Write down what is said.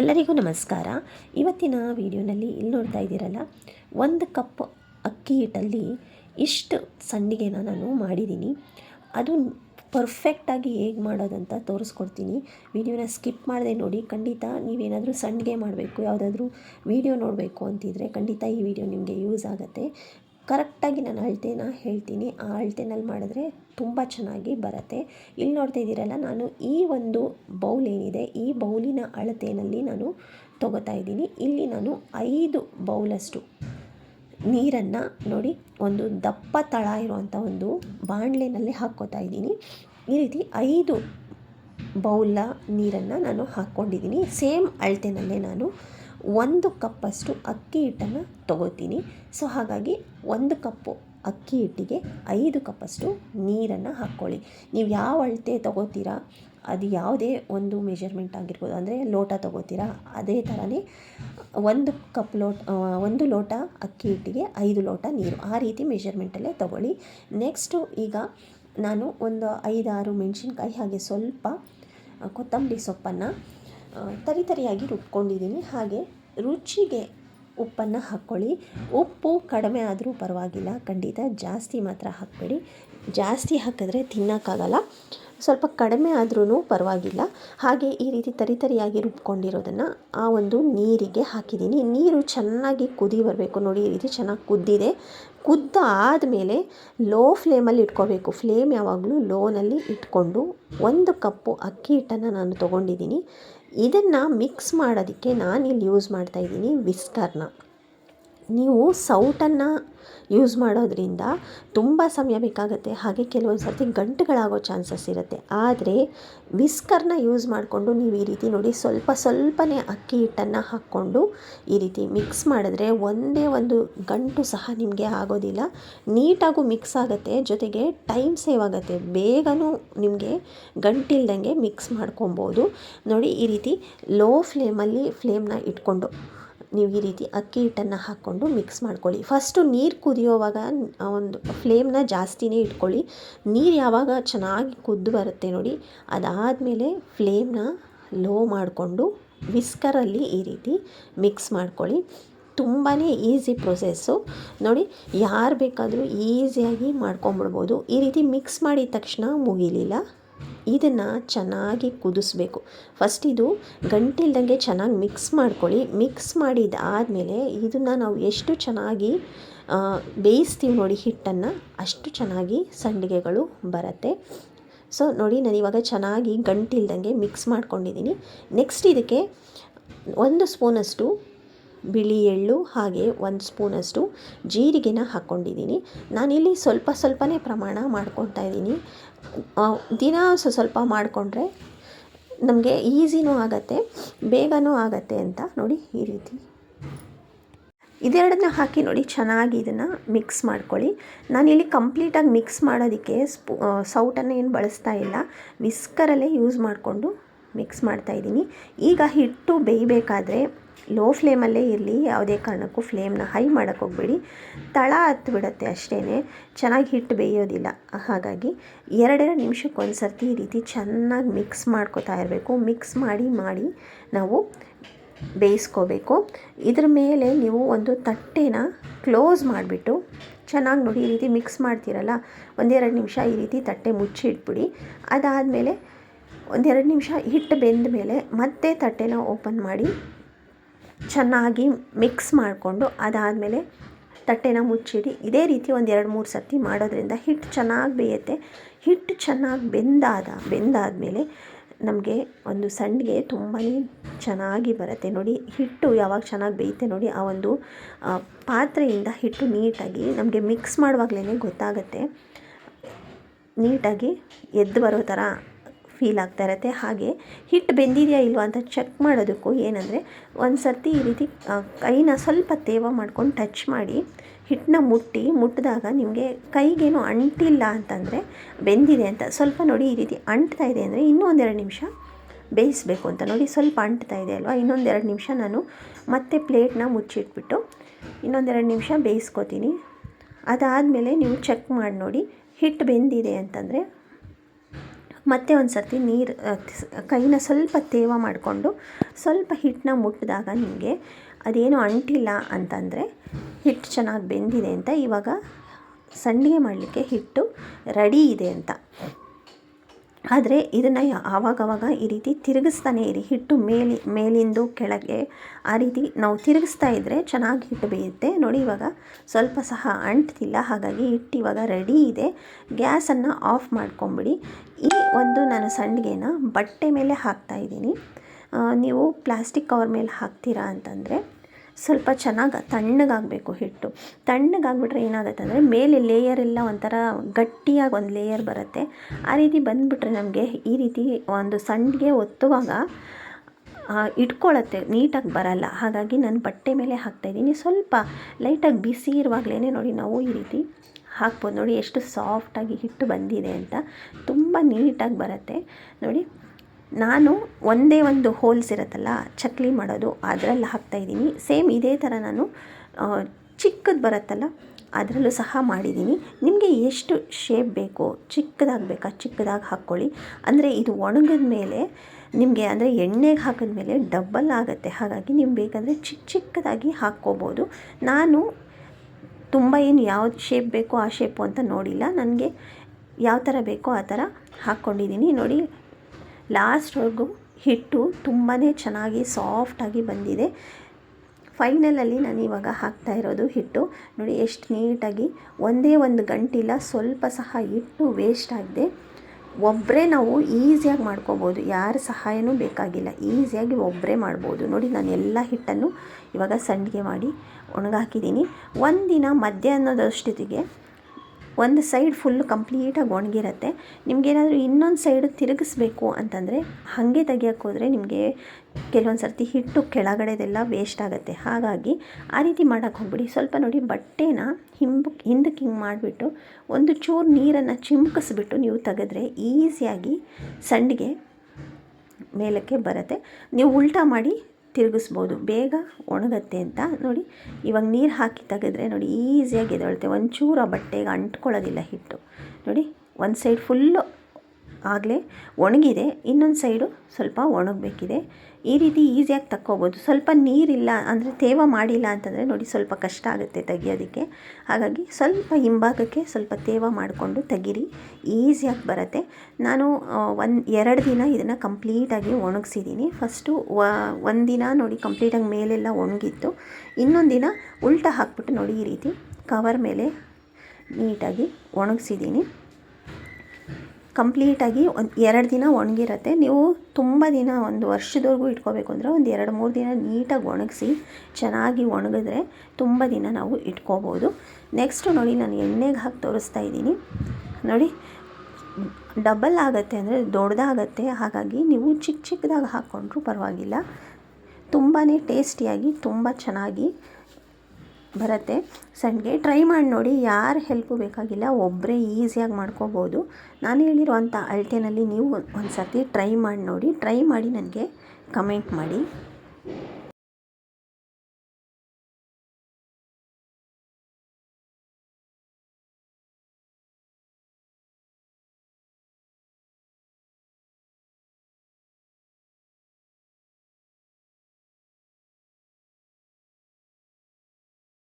ಎಲ್ಲರಿಗೂ ನಮಸ್ಕಾರ. ಇವತ್ತಿನ ವಿಡಿಯೋನಲ್ಲಿ ಇಲ್ಲಿ ನೋಡ್ತಾ ಇದ್ದೀರಲ್ಲ, ಒಂದು ಕಪ್ ಅಕ್ಕಿ ಹಿಟ್ಟಲ್ಲಿ ಇಷ್ಟು ಸಂಡಿಗೆನ ನಾನು ಮಾಡಿದ್ದೀನಿ. ಅದು ಪರ್ಫೆಕ್ಟಾಗಿ ಹೇಗೆ ಮಾಡೋದಂತ ತೋರಿಸ್ಕೊಡ್ತೀನಿ. ವಿಡಿಯೋನ ಸ್ಕಿಪ್ ಮಾಡದೆ ನೋಡಿ, ಖಂಡಿತ ನೀವೇನಾದರೂ ಸಂಡಿಗೆ ಮಾಡಬೇಕು, ಯಾವುದಾದ್ರೂ ವಿಡಿಯೋ ನೋಡಬೇಕು ಅಂತಿದ್ರೆ ಖಂಡಿತ ಈ ವಿಡಿಯೋ ನಿಮಗೆ ಯೂಸ್ ಆಗುತ್ತೆ. ಕರೆಕ್ಟಾಗಿ ನಾನು ಅಳತೆನ ಹೇಳ್ತೀನಿ. ಆ ಅಳತೆನಲ್ಲಿ ಮಾಡಿದ್ರೆ ತುಂಬ ಚೆನ್ನಾಗಿ ಬರುತ್ತೆ. ಇಲ್ಲಿ ನೋಡ್ತಾ ಇದ್ದೀರಲ್ಲ, ನಾನು ಈ ಒಂದು ಬೌಲ್ ಏನಿದೆ, ಈ ಬೌಲಿನ ಅಳತೆಯಲ್ಲಿ ನಾನು ತೊಗೋತಾ ಇದ್ದೀನಿ. ಇಲ್ಲಿ ನಾನು ಐದು ಬೌಲಷ್ಟು ನೀರನ್ನು ನೋಡಿ, ಒಂದು ದಪ್ಪ ತಳ ಇರುವಂಥ ಒಂದು ಬಾಣಲೆನಲ್ಲಿ ಹಾಕ್ಕೋತಾ ಇದ್ದೀನಿ. ಈ ರೀತಿ ಐದು ಬೌಲ ನೀರನ್ನು ನಾನು ಹಾಕ್ಕೊಂಡಿದ್ದೀನಿ. ಸೇಮ್ ಅಳತೆನಲ್ಲೇ ನಾನು ಒಂದು ಕಪ್ಪಷ್ಟು ಅಕ್ಕಿ ಹಿಟ್ಟನ್ನು ತೊಗೋತೀನಿ ಸೊ, ಹಾಗಾಗಿ ಒಂದು ಕಪ್ಪು ಅಕ್ಕಿ ಹಿಟ್ಟಿಗೆ ಐದು ಕಪ್ಪಷ್ಟು ನೀರನ್ನು ಹಾಕ್ಕೊಳ್ಳಿ. ನೀವು ಯಾವ ಅಳತೆ ತೊಗೋತೀರಾ ಅದು ಯಾವುದೇ ಒಂದು ಮೆಷರ್ಮೆಂಟ್ ಆಗಿರ್ಬೋದು. ಅಂದರೆ ಲೋಟ ತೊಗೋತೀರಾ ಅದೇ ಥರನೇ ಒಂದು ಕಪ್ ಲೋಟ ಒಂದು ಲೋಟ ಅಕ್ಕಿ ಹಿಟ್ಟಿಗೆ ಐದು ಲೋಟ ನೀರು. ಆ ರೀತಿ ಮೆಷರ್ಮೆಂಟಲ್ಲೇ ತೊಗೊಳ್ಳಿ. ನೆಕ್ಸ್ಟು ಈಗ ನಾನು ಒಂದು ಐದಾರು ಮೆಣಸಿನ್ಕಾಯಿ ಹಾಗೆ ಸ್ವಲ್ಪ ಕೊತ್ತಂಬರಿ ಸೊಪ್ಪನ್ನು ತರಿತರಿಯಾಗಿ ರುಬ್ಕೊಂಡಿದ್ದೀನಿ. ಹಾಗೆ ರುಚಿಗೆ ಉಪ್ಪನ್ನು ಹಾಕ್ಕೊಳ್ಳಿ. ಉಪ್ಪು ಕಡಿಮೆ ಆದರೂ ಪರವಾಗಿಲ್ಲ, ಖಂಡಿತ. ಜಾಸ್ತಿ ಮಾತ್ರ ಹಾಕಬೇಡಿ. ಜಾಸ್ತಿ ಹಾಕಿದ್ರೆ ತಿನ್ನೋಕ್ಕಾಗಲ್ಲ. ಸ್ವಲ್ಪ ಕಡಿಮೆ ಆದ್ರೂ ಪರವಾಗಿಲ್ಲ. ಹಾಗೆ ಈ ರೀತಿ ತರಿತರಿಯಾಗಿ ರುಬ್ಕೊಂಡಿರೋದನ್ನು ಆ ಒಂದು ನೀರಿಗೆ ಹಾಕಿದ್ದೀನಿ. ನೀರು ಚೆನ್ನಾಗಿ ಕುದಿ ಬರಬೇಕು. ನೋಡಿ, ಈ ರೀತಿ ಚೆನ್ನಾಗಿ ಕುದ್ದಿದೆ. ಕುದ್ದ ಆದಮೇಲೆ ಲೋ ಫ್ಲೇಮಲ್ಲಿ ಇಟ್ಕೋಬೇಕು. ಫ್ಲೇಮ್ ಯಾವಾಗಲೂ ಲೋನಲ್ಲಿ ಇಟ್ಕೊಂಡು ಒಂದು ಕಪ್ಪು ಅಕ್ಕಿ ಹಿಟ್ಟನ್ನು ನಾನು ತೊಗೊಂಡಿದ್ದೀನಿ. ಇದನ್ನು ಮಿಕ್ಸ್ ಮಾಡೋದಕ್ಕೆ ನಾನಿಲ್ಲಿ ಯೂಸ್ ಮಾಡ್ತಾಯಿದ್ದೀನಿ ವಿಸ್ಕರ್ನ ನೀವು ಸೌಟನ್ನು ಯೂಸ್ ಮಾಡೋದ್ರಿಂದ ತುಂಬ ಸಮಯ ಬೇಕಾಗುತ್ತೆ. ಹಾಗೆ ಕೆಲವೊಂದು ಸರ್ತಿ ಗಂಟುಗಳಾಗೋ ಚಾನ್ಸಸ್ ಇರುತ್ತೆ. ಆದರೆ ವಿಸ್ಕರ್ನ ಯೂಸ್ ಮಾಡಿಕೊಂಡು ನೀವು ಈ ರೀತಿ ನೋಡಿ ಸ್ವಲ್ಪ ಸ್ವಲ್ಪನೇ ಅಕ್ಕಿ ಹಿಟ್ಟನ್ನು ಹಾಕ್ಕೊಂಡು ಈ ರೀತಿ ಮಿಕ್ಸ್ ಮಾಡಿದ್ರೆ ಒಂದೇ ಒಂದು ಗಂಟು ಸಹ ನಿಮಗೆ ಆಗೋದಿಲ್ಲ. ನೀಟಾಗೂ ಮಿಕ್ಸ್ ಆಗುತ್ತೆ. ಜೊತೆಗೆ ಟೈಮ್ ಸೇವ್ ಆಗುತ್ತೆ. ಬೇಗನೂ ನಿಮಗೆ ಗಂಟಿಲ್ದಂಗೆ ಮಿಕ್ಸ್ ಮಾಡ್ಕೊಬೋದು. ನೋಡಿ ಈ ರೀತಿ ಲೋ ಫ್ಲೇಮಲ್ಲಿ ಫ್ಲೇಮ್ನ ಇಟ್ಕೊಂಡು ನೀವು ಈ ರೀತಿ ಅಕ್ಕಿ ಹಿಟ್ಟನ್ನು ಹಾಕ್ಕೊಂಡು ಮಿಕ್ಸ್ ಮಾಡ್ಕೊಳ್ಳಿ. ಫಸ್ಟು ನೀರು ಕುದಿಯೋವಾಗ ಒಂದು ಫ್ಲೇಮ್ನ ಜಾಸ್ತಿನೇ ಇಟ್ಕೊಳ್ಳಿ. ನೀರು ಯಾವಾಗ ಚೆನ್ನಾಗಿ ಕುದ್ದು ಬರುತ್ತೆ ನೋಡಿ, ಅದಾದಮೇಲೆ ಫ್ಲೇಮ್ನ ಲೋ ಮಾಡಿಕೊಂಡು ವಿಸ್ಕರಲ್ಲಿ ಈ ರೀತಿ ಮಿಕ್ಸ್ ಮಾಡ್ಕೊಳ್ಳಿ. ತುಂಬಾ ಈಸಿ ಪ್ರೊಸೆಸ್ಸು ನೋಡಿ, ಯಾರು ಬೇಕಾದರೂ ಈಸಿಯಾಗಿ ಮಾಡ್ಕೊಂಬಿಡ್ಬೋದು ಈ ರೀತಿ ಮಿಕ್ಸ್ ಮಾಡಿದ ತಕ್ಷಣ ಮುಗಿಲಿಲ್ಲ. ಇದನ್ನು ಚೆನ್ನಾಗಿ ಕುದಿಸ್ಬೇಕು. ಫಸ್ಟ್ ಇದು ಗಂಟಿಲ್ದಂಗೆ ಚೆನ್ನಾಗಿ ಮಿಕ್ಸ್ ಮಾಡ್ಕೊಳ್ಳಿ. ಮಿಕ್ಸ್ ಮಾಡಿದಾದಮೇಲೆ ಇದನ್ನು ನಾವು ಎಷ್ಟು ಚೆನ್ನಾಗಿ ಬೇಯಿಸ್ತೀವಿ ನೋಡಿ ಹಿಟ್ಟನ್ನು, ಅಷ್ಟು ಚೆನ್ನಾಗಿ ಸಂಡಿಗೆಗಳು ಬರುತ್ತೆ. ಸೊ ನೋಡಿ ನಾನು ಇವಾಗ ಚೆನ್ನಾಗಿ ಗಂಟಿಲ್ದಂಗೆ ಮಿಕ್ಸ್ ಮಾಡ್ಕೊಂಡಿದ್ದೀನಿ ನೆಕ್ಸ್ಟ್ ಇದಕ್ಕೆ ಒಂದು ಸ್ಪೂನಷ್ಟು ಬಿಳಿ ಎಳ್ಳು ಹಾಗೆ ಒಂದು ಸ್ಪೂನಷ್ಟು ಜೀರಿಗೆನ ಹಾಕ್ಕೊಂಡಿದ್ದೀನಿ. ನಾನಿಲ್ಲಿ ಸ್ವಲ್ಪ ಸ್ವಲ್ಪನೇ ಪ್ರಮಾಣ ಮಾಡ್ಕೊತಾ ಇದ್ದೀನಿ. ದಿನ ಸ್ವಲ್ಪ ಮಾಡಿಕೊಂಡ್ರೆ ನಮಗೆ ಈಸಿನೂ ಆಗುತ್ತೆ, ಬೇಗನೂ ಆಗುತ್ತೆ ಅಂತ ನೋಡಿ ಈ ರೀತಿ. ಇದೆರಡನ್ನ ಹಾಕಿ ನೋಡಿ ಚೆನ್ನಾಗಿ ಇದನ್ನು ಮಿಕ್ಸ್ ಮಾಡ್ಕೊಳ್ಳಿ. ನಾನಿಲ್ಲಿ ಕಂಪ್ಲೀಟಾಗಿ ಮಿಕ್ಸ್ ಮಾಡೋದಕ್ಕೆ ಸ್ಪೂ ಸೌಟನ್ನು ಏನು ಬಳಸ್ತಾ ಇಲ್ಲ. ವಿಸ್ಕರಲ್ಲೇ ಯೂಸ್ ಮಾಡಿಕೊಂಡು ಮಿಕ್ಸ್ ಮಾಡ್ತಾಯಿದ್ದೀನಿ ಈಗ ಹಿಟ್ಟು ಬೇಯಬೇಕಾದ್ರೆ ಲೋ ಫ್ಲೇಮಲ್ಲೇ ಇರಲಿ, ಯಾವುದೇ ಕಾರಣಕ್ಕೂ ಫ್ಲೇಮ್ನ ಹೈ ಮಾಡೋಕ್ಕೆ ಹೋಗಬೇಡಿ. ತಳ ಹತ್ತು ಬಿಡುತ್ತೆ ಅಷ್ಟೇ ಚೆನ್ನಾಗಿ ಹಿಟ್ಟು ಬೇಯೋದಿಲ್ಲ. ಹಾಗಾಗಿ ಎರಡೆರಡು ನಿಮಿಷಕ್ಕೆ ಒಂದು ಸರ್ತಿ ಈ ರೀತಿ ಚೆನ್ನಾಗಿ ಮಿಕ್ಸ್ ಮಾಡ್ಕೋತಾ ಇರಬೇಕು. ಮಿಕ್ಸ್ ಮಾಡಿ ಮಾಡಿ ನಾವು ಬೇಯಿಸ್ಕೋಬೇಕು. ಇದ್ರ ಮೇಲೆ ನೀವು ಒಂದು ತಟ್ಟೆನ ಕ್ಲೋಸ್ ಮಾಡಿಬಿಟ್ಟು ಚೆನ್ನಾಗಿ ನೋಡಿ ಈ ರೀತಿ ಮಿಕ್ಸ್ ಮಾಡ್ತೀರಲ್ಲ, ಒಂದೆರಡು ನಿಮಿಷ ಈ ರೀತಿ ತಟ್ಟೆ ಮುಚ್ಚಿ ಇಟ್ಬಿಡಿ ಅದಾದಮೇಲೆ ಒಂದೆರಡು ನಿಮಿಷ ಹಿಟ್ಟು ಬೆಂದ ಮೇಲೆ ಮತ್ತೆ ತಟ್ಟೆನ ಓಪನ್ ಮಾಡಿ ಚೆನ್ನಾಗಿ ಮಿಕ್ಸ್ ಮಾಡಿಕೊಂಡು ಅದಾದಮೇಲೆ ತಟ್ಟೆನ ಮುಚ್ಚಿಡಿ. ಇದೇ ರೀತಿ ಒಂದು ಎರಡು ಮೂರು ಸರ್ತಿ ಮಾಡೋದ್ರಿಂದ ಹಿಟ್ಟು ಚೆನ್ನಾಗಿ ಬೇಯುತ್ತೆ. ಹಿಟ್ಟು ಚೆನ್ನಾಗಿ ಬೆಂದಾದ, ಬೆಂದಾದಮೇಲೆ ನಮಗೆ ಒಂದು ಸಂಡಿಗೆ ತುಂಬಾ ಚೆನ್ನಾಗಿ ಬರುತ್ತೆ. ನೋಡಿ, ಹಿಟ್ಟು ಯಾವಾಗ ಚೆನ್ನಾಗಿ ಬೇಯುತ್ತೆ ನೋಡಿ, ಆ ಒಂದು ಪಾತ್ರೆಯಿಂದ ಹಿಟ್ಟು ನೀಟಾಗಿ ನಮಗೆ ಮಿಕ್ಸ್ ಮಾಡುವಾಗಲೇ ಗೊತ್ತಾಗುತ್ತೆ. ನೀಟಾಗಿ ಎದ್ದು ಬರೋ ಥರ ಫೀಲ್ ಆಗ್ತಾ ಇರುತ್ತೆ. ಹಾಗೆ ಹಿಟ್ಟು ಬೆಂದಿದೆಯಾ ಇಲ್ವಾ ಅಂತ ಚೆಕ್ ಮಾಡೋದಕ್ಕೂ ಏನಂದರೆ ಒಂದು ಸರ್ತಿ ಈ ರೀತಿ ಕೈನ ಸ್ವಲ್ಪ ತೇವ ಮಾಡ್ಕೊಂಡು ಟಚ್ ಮಾಡಿ ಹಿಟ್ಟನ್ನ ಮುಟ್ಟಿ ಮುಟ್ಟಿದಾಗ ನಿಮಗೆ ಕೈಗೇನು ಅಂಟಿಲ್ಲ ಅಂತಂದರೆ ಬೆಂದಿದೆ ಅಂತ. ಸ್ವಲ್ಪ ನೋಡಿ ಈ ರೀತಿ ಅಂಟ್ತಾ ಇದೆ ಅಂದರೆ ಇನ್ನೂ ಒಂದೆರಡು ನಿಮಿಷ ಬೇಯಿಸಬೇಕು ಅಂತ. ನೋಡಿ ಸ್ವಲ್ಪ ಅಂಟ್ತಾ ಇದೆ ಅಲ್ವಾ? ಇನ್ನೊಂದೆರಡು ನಿಮಿಷ ನಾನು ಮತ್ತೆ ಪ್ಲೇಟ್ನ ಮುಚ್ಚಿಟ್ಬಿಟ್ಟು ಇನ್ನೊಂದೆರಡು ನಿಮಿಷ ಬೇಯಿಸ್ಕೊತೀನಿ. ಅದಾದಮೇಲೆ ನೀವು ಚೆಕ್ ಮಾಡಿ ನೋಡಿ ಹಿಟ್ಟು ಬೆಂದಿದೆ ಅಂತಂದರೆ ಮತ್ತೆ ಒಂದು ಸರ್ತಿ ನೀರು ಕೈನ ಸ್ವಲ್ಪ ತೇವ ಮಾಡಿಕೊಂಡು ಸ್ವಲ್ಪ ಹಿಟ್ಟನ್ನ ಮುಟ್ಟಿದಾಗ ನಿಮಗೆ ಅದೇನು ಅಂಟಿಲ್ಲ ಅಂತಂದರೆ ಹಿಟ್ಟು ಚೆನ್ನಾಗಿ ಬೆಂದಿದೆ ಅಂತ ಇವಾಗ ಸಂಡಿಗೆ ಮಾಡಲಿಕ್ಕೆ ಹಿಟ್ಟು ರೆಡಿ ಇದೆ ಅಂತ. ಆದರೆ ಇದನ್ನು ಆವಾಗವಾಗ ಈ ರೀತಿ ತಿರುಗಿಸ್ತಾನೆ ಇರಿ. ಹಿಟ್ಟು ಮೇಲಿ, ಮೇಲಿಂದು ಕೆಳಗೆ ಆ ರೀತಿ ನಾವು ತಿರುಗಿಸ್ತಾ ಇದ್ದರೆ ಚೆನ್ನಾಗಿ ಹಿಟ್ಟು ಬೇಯುತ್ತೆ. ನೋಡಿ ಇವಾಗ ಸ್ವಲ್ಪ ಸಹ ಅಂಟ್ತಿಲ್ಲ, ಹಾಗಾಗಿ ಹಿಟ್ಟು ಇವಾಗ ರೆಡಿ ಇದೆ. ಗ್ಯಾಸನ್ನು ಆಫ್ ಮಾಡ್ಕೊಂಬಿಡಿ. ಈ ಒಂದು ನಾನು ಸಂಡಿಗೆನ ಬಟ್ಟೆ ಮೇಲೆ ಹಾಕ್ತಾ ಇದ್ದೀನಿ. ನೀವು ಪ್ಲಾಸ್ಟಿಕ್ ಕವರ್ ಮೇಲೆ ಹಾಕ್ತೀರಾ ಅಂತಂದರೆ ಸ್ವಲ್ಪ ಚೆನ್ನಾಗಿ ತಣ್ಣಗಾಗಬೇಕು ಹಿಟ್ಟು. ತಣ್ಣಗಾಗ್ಬಿಟ್ರೆ ಏನಾಗುತ್ತೆ ಅಂದರೆ ಮೇಲೆ ಲೇಯರ್ ಎಲ್ಲ ಒಂಥರ ಗಟ್ಟಿಯಾಗಿ ಒಂದು ಲೇಯರ್ ಬರುತ್ತೆ. ಆ ರೀತಿ ಬಂದುಬಿಟ್ರೆ ನಮಗೆ ಈ ರೀತಿ ಒಂದು ಸಣ್ಣಗೆ ಒತ್ತುವಾಗ ಇಟ್ಕೊಳತ್ತೆ, ನೀಟಾಗಿ ಬರಲ್ಲ. ಹಾಗಾಗಿ ನಾನು ಬಟ್ಟೆ ಮೇಲೆ ಹಾಕ್ತಾಯಿದ್ದೀನಿ ಸ್ವಲ್ಪ ಲೈಟಾಗಿ ಬಿಸಿ ಇರುವಾಗಲೇ ನೋಡಿ ನಾವು ಈ ರೀತಿ ಹಾಕ್ಬೋದು. ನೋಡಿ ಎಷ್ಟು ಸಾಫ್ಟಾಗಿ ಹಿಟ್ಟು ಬಂದಿದೆ ಅಂತ. ತುಂಬ ನೀಟಾಗಿ ಬರುತ್ತೆ. ನೋಡಿ ನಾನು ಒಂದೇ ಒಂದು ಹೋಲ್ಸ್ ಇರುತ್ತಲ್ಲ, ಚಕ್ಲಿ ಮಾಡೋದು, ಅದರಲ್ಲಿ ಹಾಕ್ತಾಯಿದ್ದೀನಿ ಸೇಮ್ ಇದೇ ಥರ ನಾನು ಚಿಕ್ಕದು ಬರುತ್ತಲ್ಲ, ಅದರಲ್ಲೂ ಸಹ ಮಾಡಿದ್ದೀನಿ. ನಿಮಗೆ ಎಷ್ಟು ಶೇಪ್ ಬೇಕೋ ಚಿಕ್ಕದಾಗಿ ಬೇಕಾ ಚಿಕ್ಕದಾಗಿ ಹಾಕ್ಕೊಳ್ಳಿ. ಅಂದರೆ ಇದು ಒಣಗಿದ ಮೇಲೆ, ನಿಮಗೆ ಅಂದರೆ ಎಣ್ಣೆಗೆ ಹಾಕಿದ್ಮೇಲೆ ಡಬ್ಬಲ್ ಆಗುತ್ತೆ. ಹಾಗಾಗಿ ನೀವು ಬೇಕಂದರೆ ಚಿಕ್ಕ ಚಿಕ್ಕದಾಗಿ ಹಾಕ್ಕೋಬೋದು. ನಾನು ತುಂಬ ಏನು ಯಾವ ಶೇಪ್ ಬೇಕೋ ಆ ಶೇಪು ಅಂತ ನೋಡಿಲ್ಲ. ನನಗೆ ಯಾವ ಥರ ಬೇಕೋ ಆ ಥರ ಹಾಕ್ಕೊಂಡಿದ್ದೀನಿ. ನೋಡಿ ಲಾಸ್ಟ್ವರೆಗೂ ಹಿಟ್ಟು ತುಂಬಾ ಚೆನ್ನಾಗಿ ಸಾಫ್ಟಾಗಿ ಬಂದಿದೆ. ಫೈನಲಲ್ಲಿ ನಾನು ಇವಾಗ ಹಾಕ್ತಾ ಇರೋದು ಹಿಟ್ಟು. ನೋಡಿ, ಎಷ್ಟು ನೀಟಾಗಿ ಒಂದೇ ಒಂದು ಗಂಟಿಲ್ಲ ಸ್ವಲ್ಪ ಸಹ ಹಿಟ್ಟು ವೇಸ್ಟ್ ಆಗಿದೆ. ಒಬ್ಬರೇ ನಾವು ಈಸಿಯಾಗಿ ಮಾಡ್ಕೋಬೋದು. ಯಾರ ಸಹಾಯನೂ ಬೇಕಾಗಿಲ್ಲ. ಈಸಿಯಾಗಿ ಒಬ್ಬರೇ ಮಾಡ್ಬೋದು. ನೋಡಿ, ನಾನು ಎಲ್ಲ ಹಿಟ್ಟನ್ನು ಇವಾಗ ಸಂಡಿಗೆ ಮಾಡಿ ಒಣಗಾಕಿದ್ದೀನಿ. ಒಂದಿನ ಮಧ್ಯಾಹ್ನದಷ್ಟೊತ್ತಿಗೆ ಒಂದು ಸೈಡ್ ಫುಲ್ ಕಂಪ್ಲೀಟಾಗಿ ಒಣಗಿರುತ್ತೆ. ನಿಮಗೇನಾದರೂ ಇನ್ನೊಂದು ಸೈಡು ತಿರುಗಿಸ್ಬೇಕು ಅಂತಂದರೆ ಹಾಗೆ ತೆಗಿಯೋಕ್ಕೆ ಹೋದರೆ ನಿಮಗೆ ಕೆಲವೊಂದು ಸರ್ತಿ ಹಿಟ್ಟು ಕೆಳಗಡೆದೆಲ್ಲ ವೇಸ್ಟ್ ಆಗುತ್ತೆ. ಹಾಗಾಗಿ ಆ ರೀತಿ ಮಾಡೋಕ್ಕೆ ಹೋಗ್ಬಿಡಿ. ಸ್ವಲ್ಪ ನೋಡಿ ಬಟ್ಟೆನ ಹಿಂಬ, ಹಿಂದಕ್ಕೆ ಹಿಂಗೆ ಮಾಡಿಬಿಟ್ಟು ಒಂದು ಚೂರು ನೀರನ್ನು ಚಿಮುಕಿಸ್ಬಿಟ್ಟು ನೀವು ತೆಗೆದ್ರೆ ಈಸಿಯಾಗಿ ಸಂಡಿಗೆ ಮೇಲಕ್ಕೆ ಬರುತ್ತೆ. ನೀವು ಉಲ್ಟಾ ಮಾಡಿ ತಿರುಗಿಸ್ಬೋದು. ಬೇಗ ಒಣಗತ್ತೆ ಅಂತ ನೋಡಿ. ಇವಾಗ ನೀರು ಹಾಕಿ ತೆಗೆದ್ರೆ ನೋಡಿ ಈಸಿಯಾಗಿ ಎದ್ದೇಳುತ್ತೆ. ಒಂಚೂರು ಆ ಬಟ್ಟೆಗೆ ಅಂಟ್ಕೊಳ್ಳೋದಿಲ್ಲ ಹಿಟ್ಟು. ನೋಡಿ, ಒಂದು ಸೈಡ್ ಫುಲ್ಲು ಆಗಲೇ ಒಣಗಿದೆ, ಇನ್ನೊಂದು ಸೈಡು ಸ್ವಲ್ಪ ಒಣಗಬೇಕಿದೆ. ಈ ರೀತಿ ಈಸಿಯಾಗಿ ತಕ್ಕೋಬೋದು. ಸ್ವಲ್ಪ ನೀರಿಲ್ಲ ಅಂದರೆ ತೇವ ಮಾಡಿಲ್ಲ ಅಂತಂದರೆ ನೋಡಿ ಸ್ವಲ್ಪ ಕಷ್ಟ ಆಗುತ್ತೆ ತೆಗಿಯೋದಕ್ಕೆ. ಹಾಗಾಗಿ ಸ್ವಲ್ಪ ಹಿಂಭಾಗಕ್ಕೆ ಸ್ವಲ್ಪ ತೇವ ಮಾಡಿಕೊಂಡು ತೆಗೀರಿ. ಈಸಿಯಾಗಿ ಬರುತ್ತೆ. ನಾನು ಒಂದು ಎರಡು ದಿನ ಇದನ್ನು ಕಂಪ್ಲೀಟಾಗಿ ಒಣಗಿಸಿದ್ದೀನಿ ಫಸ್ಟು ಒಂದು ದಿನ ನೋಡಿ ಕಂಪ್ಲೀಟಾಗಿ ಮೇಲೆಲ್ಲ ಒಣಗಿತ್ತು. ಇನ್ನೊಂದು ದಿನ ಉಲ್ಟ ಹಾಕ್ಬಿಟ್ಟು ನೋಡಿ ಈ ರೀತಿ ಕವರ್ ಮೇಲೆ ನೀಟಾಗಿ ಒಣಗಿಸಿದ್ದೀನಿ ಕಂಪ್ಲೀಟಾಗಿ ಒಂದು ಎರಡು ದಿನ ಒಣಗಿರುತ್ತೆ. ನೀವು ತುಂಬ ದಿನ ಒಂದು ವರ್ಷದವರೆಗೂ ಇಟ್ಕೋಬೇಕು ಅಂದರೆ ಒಂದು ಎರಡು, ಮೂರು ದಿನ ನೀಟಾಗಿ ಒಣಗಿಸಿ, ಚೆನ್ನಾಗಿ ಒಣಗಿದ್ರೆ ತುಂಬ ದಿನ ನಾವು ಇಟ್ಕೋಬೋದು. ನೆಕ್ಸ್ಟು ನೋಡಿ ನಾನು ಎಣ್ಣೆಗೆ ಹಾಕಿ ತೋರಿಸ್ತಾ ಇದ್ದೀನಿ. ನೋಡಿ ಡಬಲ್ ಆಗುತ್ತೆ ಅಂದರೆ ದೊಡ್ಡದಾಗತ್ತೆ. ಹಾಗಾಗಿ ನೀವು ಚಿಕ್ಕ ಚಿಕ್ಕದಾಗಿ ಹಾಕ್ಕೊಂಡ್ರೂ ಪರವಾಗಿಲ್ಲ. ತುಂಬಾ ಟೇಸ್ಟಿಯಾಗಿ ತುಂಬ ಚೆನ್ನಾಗಿ ಬರುತ್ತೆ. ಸಂಡಿಗೆ ಟ್ರೈ ಮಾಡಿ ನೋಡಿ ಯಾರ ಹೆಲ್ಪು ಬೇಕಾಗಿಲ್ಲ ಒಬ್ಬರೇ ಈಸಿಯಾಗಿ ಮಾಡ್ಕೋಬೋದು. ನಾನು ಹೇಳಿರುವಂಥ ಅಳತೆನಲ್ಲಿ ನೀವು ಒಂದು ಸರ್ತಿ ಟ್ರೈ ಮಾಡಿ ನೋಡಿ ಟ್ರೈ ಮಾಡಿ ನನಗೆ ಕಮೆಂಟ್ ಮಾಡಿ.